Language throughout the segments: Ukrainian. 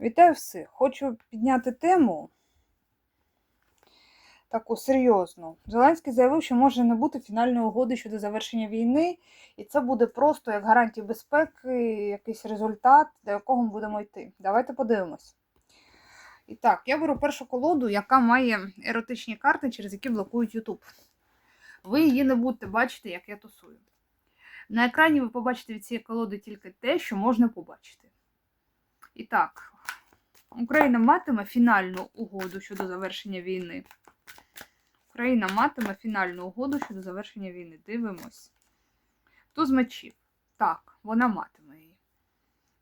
Вітаю всіх! Хочу підняти тему таку серйозну. Зеленський заявив, що може не бути фінальної угоди щодо завершення війни, і це буде просто як гарантія безпеки, якийсь результат, до якого ми будемо йти. Давайте подивимось. І так, я беру першу колоду, яка має еротичні карти, через які блокують YouTube. Ви її не будете бачити, як я тусую. На екрані ви побачите від цієї колоди тільки те, що можна побачити. І так, Україна матиме фінальну угоду щодо завершення війни. Україна матиме фінальну угоду щодо завершення війни. Дивимось. Туз мечів. Так, вона матиме її.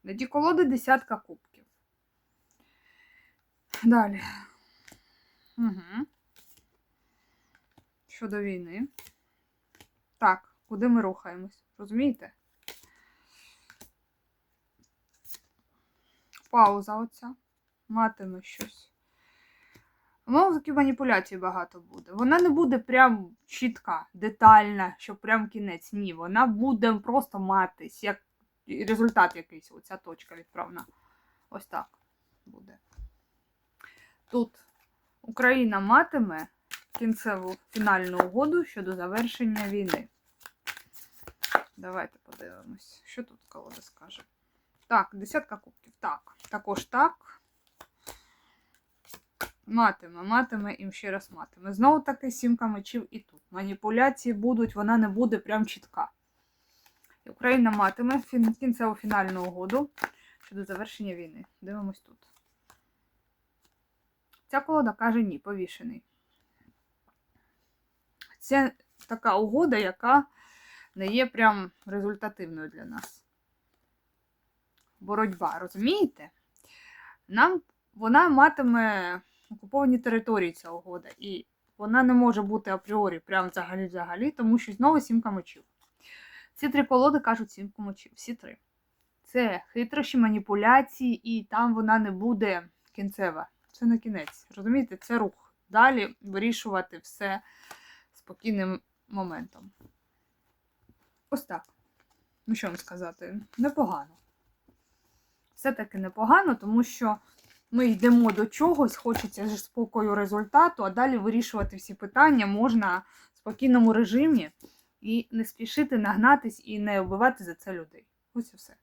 На ті колоди десятка кубків. Далі. Угу. Щодо війни. Так, куди ми рухаємось? Розумієте? Пауза оця. Матиме щось. Ну, такі маніпуляцій багато буде. Вона не буде прям чітка, детальна, що прям кінець. Ні, вона буде просто матись, як результат якийсь, оця точка відправна. Ось так буде. Тут Україна матиме кінцеву фінальну угоду щодо завершення війни. Давайте подивимось, що тут колода скаже. Так, десятка кубків. Так, також так. Матиме, матиме і ще раз матиме. Знову таки сімка мечів і тут. Маніпуляції будуть, вона не буде прям чітка. Україна матиме кінцеву фінальну угоду щодо завершення війни. Дивимось тут. Ця колода каже ні, повішений. Це така угода, яка не є прям результативною для нас. Боротьба, розумієте? Нам вона матиме окуповані території ця угода. І вона не може бути апріорі, прям взагалі-взагалі, тому що знову сімка мечів. Ці три колоди кажуть сімку мечів. Всі три. Це хитрощі, маніпуляції, і там вона не буде кінцева. Це не кінець. Розумієте, це рух. Далі вирішувати все спокійним моментом. Ось так. Ну, що вам сказати? Непогано. Все-таки непогано, тому що ми йдемо до чогось, хочеться ж спокою результату, а далі вирішувати всі питання можна в спокійному режимі і не спішити нагнатись і не вбивати за це людей. Ось і все.